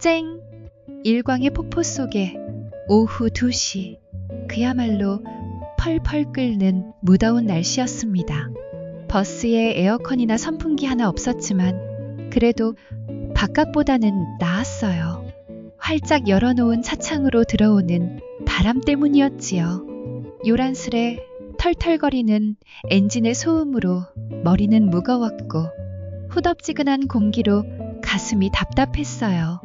쨍! 일광의 폭포 속에 오후 2시. 그야말로 펄펄 끓는 무더운 날씨였습니다. 버스에 에어컨이나 선풍기 하나 없었지만 그래도 바깥보다는 나았어요. 활짝 열어놓은 차창으로 들어오는 바람 때문이었지요. 요란스레 털털거리는 엔진의 소음으로 머리는 무거웠고 후덥지근한 공기로 가슴이 답답했어요.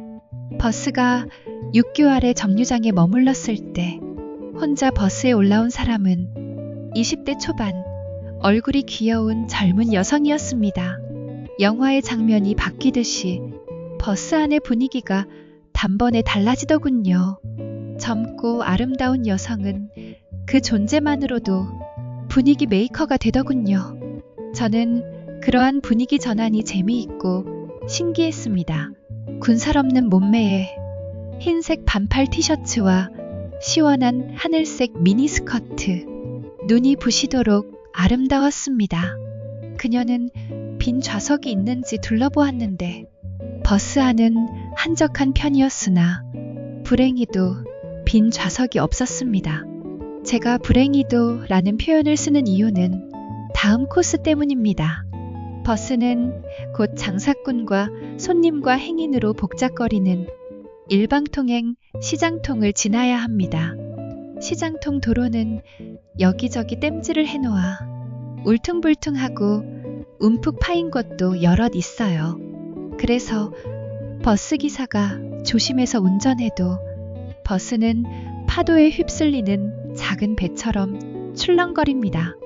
버스가 육교 아래 정류장에 머물렀을 때 혼자 버스에 올라온 사람은 20대 초반 얼굴이 귀여운 젊은 여성이었습니다. 영화의 장면이 바뀌듯이 버스 안의 분위기가 단번에 달라지더군요. 젊고 아름다운 여성은 그 존재만으로도 분위기 메이커가 되더군요. 저는 그러한 분위기 전환이 재미있고 신기했습니다. 군살 없는 몸매에 흰색 반팔 티셔츠와 시원한 하늘색 미니스커트, 눈이 부시도록 아름다웠습니다. 그녀는 빈 좌석이 있는지 둘러보았는데 버스 안은 한적한 편이었으나 불행히도 빈 좌석이 없었습니다. 제가 불행히도 라는 표현을 쓰는 이유는 다음 코스 때문입니다. 버스는 곧 장사꾼과 손님과 행인으로 복잡거리는 일방통행 시장통을 지나야 합니다. 시장통 도로는 여기저기 땜질을 해놓아 울퉁불퉁하고 움푹 파인 곳도 여럿 있어요. 그래서 버스 기사가 조심해서 운전해도 버스는 파도에 휩쓸리는 작은 배처럼 출렁거립니다.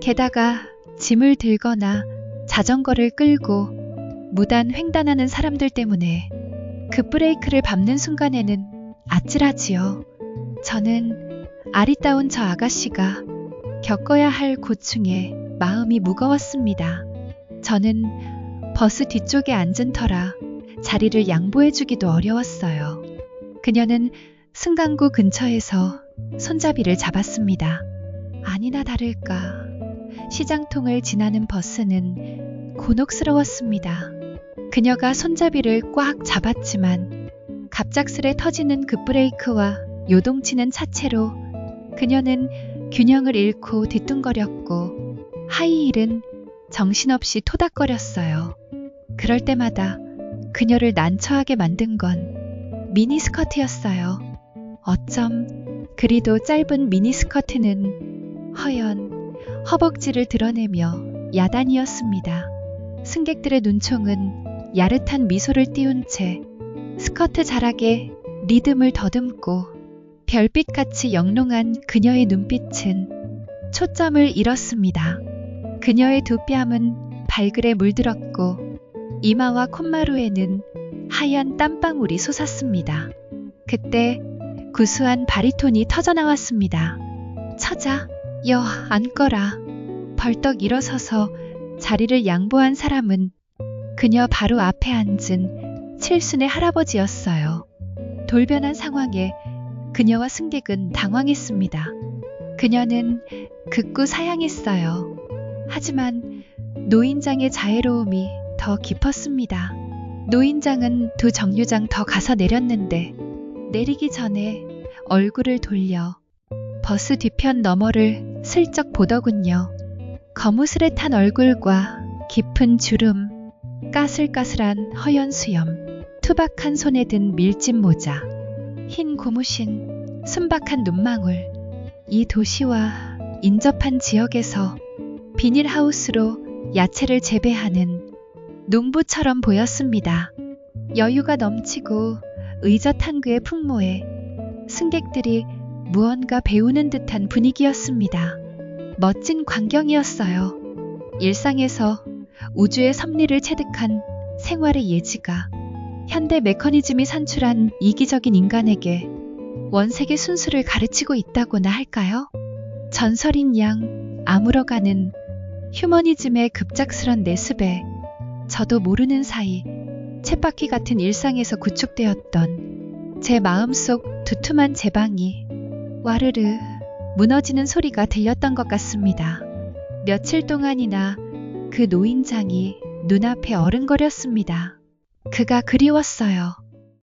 게다가 짐을 들거나 자전거를 끌고 무단 횡단하는 사람들 때문에 급브레이크를 밟는 순간에는 아찔하지요. 저는 아리따운 저 아가씨가 겪어야 할 고충에 마음이 무거웠습니다. 저는 버스 뒤쪽에 앉은 터라 자리를 양보해주기도 어려웠어요. 그녀는 승강구 근처에서 손잡이를 잡았습니다. 아니나 다를까 시장통을 지나는 버스는 곤혹스러웠습니다. 그녀가 손잡이를 꽉 잡았지만 갑작스레 터지는 급브레이크와 요동치는 차체로 그녀는 균형을 잃고 뒤뚱거렸고 하이힐은 정신없이 토닥거렸어요. 그럴 때마다 그녀를 난처하게 만든 건 미니스커트였어요. 어쩜 그리도 짧은 미니스커트는 허연 허벅지를 드러내며 야단이었습니다. 승객들의 눈총은 야릇한 미소를 띄운 채 스커트 자락에 리듬을 더듬고 별빛같이 영롱한 그녀의 눈빛은 초점을 잃었습니다. 그녀의 두 뺨은 발글에 물들었고 이마와 콧마루에는 하얀 땀방울이 솟았습니다. 그때 구수한 바리톤이 터져나왔습니다. 처자, 여, 앉거라. 벌떡 일어서서 자리를 양보한 사람은 그녀 바로 앞에 앉은 칠순의 할아버지였어요. 돌변한 상황에 그녀와 승객은 당황했습니다. 그녀는 극구 사양했어요. 하지만 노인장의 자애로움이 더 깊었습니다. 노인장은 두 정류장 더 가서 내렸는데 내리기 전에 얼굴을 돌려 버스 뒤편 너머를 슬쩍 보더군요. 거무스레 탄 얼굴과 깊은 주름, 까슬까슬한 허연 수염, 투박한 손에 든 밀짚 모자, 흰 고무신, 순박한 눈망울. 이 도시와 인접한 지역에서 비닐하우스로 야채를 재배하는 농부처럼 보였습니다. 여유가 넘치고 의젓한 그의 풍모에 승객들이 무언가 배우는 듯한 분위기였습니다. 멋진 광경이었어요. 일상에서 우주의 섭리를 체득한 생활의 예지가 현대 메커니즘이 산출한 이기적인 인간에게 원색의 순수를 가르치고 있다고나 할까요? 전설인 양 아물어가는 휴머니즘의 급작스런 내습에 저도 모르는 사이 쳇바퀴 같은 일상에서 구축되었던 제 마음속 두툼한 제방이 와르르 무너지는 소리가 들렸던 것 같습니다. 며칠 동안이나 그 노인장이 눈앞에 어른거렸습니다. 그가 그리웠어요.